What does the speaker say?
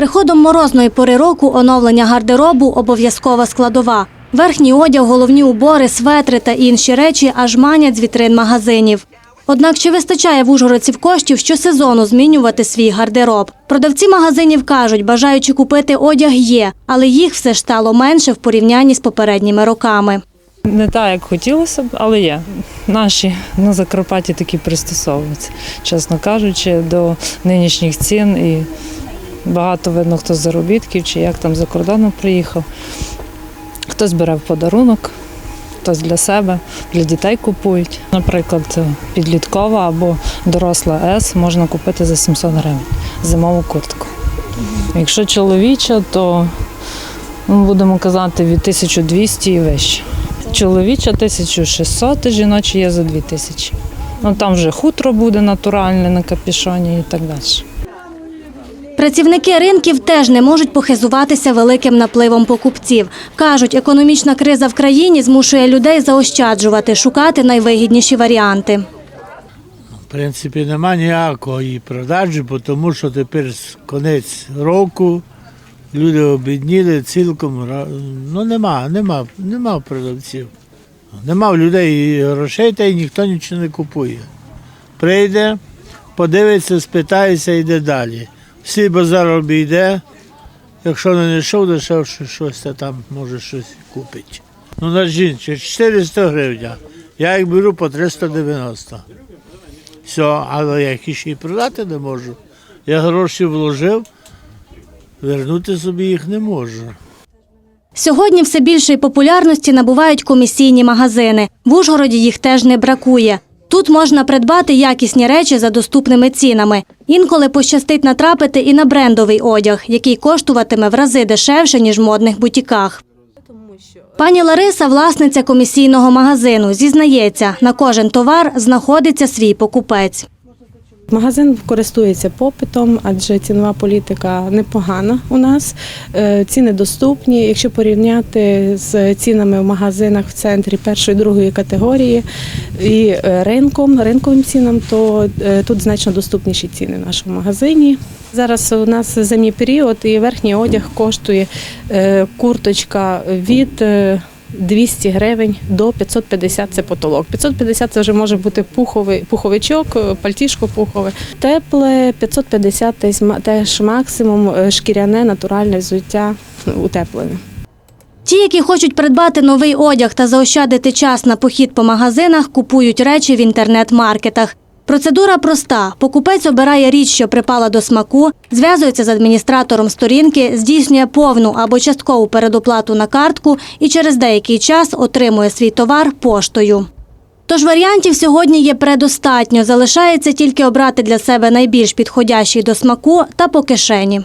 приходом морозної пори року оновлення гардеробу обов'язкова складова. Верхній одяг, головні убори, светри та інші речі аж манять з вітрин магазинів. Однак чи вистачає в Ужгородців коштів щосезону змінювати свій гардероб? Продавці магазинів кажуть, бажаючи купити одяг є, але їх все ж стало менше в порівнянні з попередніми роками. Не так, як хотілося б, але є. Наші на Закарпатті такі пристосовуються, чесно кажучи, до нинішніх цін. І багато видно, хто з заробітків чи як там за кордону приїхав. Хтось бере в подарунок, хтось для себе, для дітей купують. Наприклад, підліткова або доросла С можна купити за 700 гривень зимову куртку. Якщо чоловіча, то ну, будемо казати від 1200 і вище. Чоловіча 1600, і жіночі є за 2000. Ну там вже хутро буде натуральне на капішоні і так далі. Працівники ринків теж не можуть похизуватися великим напливом покупців. Кажуть, економічна криза в країні змушує людей заощаджувати, шукати найвигідніші варіанти. В принципі, нема ніякої продажі, тому що тепер з конець року люди обідніли цілком. Ну нема, нема, нема продавців. Нема в людей грошей, та й ніхто нічого не купує. Прийде, подивиться, спитається, йде далі. Всі базар обійде. Якщо не знайшов дешевше щось, то там може щось купить. Ну на жінці 400 гривень. Я їх беру по 390. Все, але я їх ще й продати не можу. Я гроші вложив, вернути собі їх не можу. Сьогодні все більшої популярності набувають комісійні магазини. В Ужгороді їх теж не бракує. Тут можна придбати якісні речі за доступними цінами. Інколи пощастить натрапити і на брендовий одяг, який коштуватиме в рази дешевше, ніж в модних бутіках. Пані Лариса, власниця комісійного магазину, зізнається, на кожен товар знаходиться свій покупець. Магазин користується попитом, адже цінова політика непогана у нас. Е, Ціни доступні. Якщо порівняти з цінами в магазинах в центрі першої другої категорії і е, ринком, ринковим цінам, то е, тут значно доступніші ціни в нашому магазині. Зараз у нас зимній період і верхній одяг коштує курточка від 200 гривень до 550 – це потолок. 550 – це вже може бути пуховий, пуховичок, е, пальтішко пухове. Тепле 550 – теж ма- теж максимум е, шкіряне натуральне взуття утеплене. Ті, які хочуть придбати новий одяг та заощадити час на похід по магазинах, купують речі в інтернет-маркетах. Процедура проста: покупець обирає річ, що припала до смаку, зв'язується з адміністратором сторінки, здійснює повну або часткову передоплату на картку і через деякий час отримує свій товар поштою. Тож варіантів сьогодні є предостатньо. Залишається тільки обрати для себе найбільш підходящий до смаку та по кишені.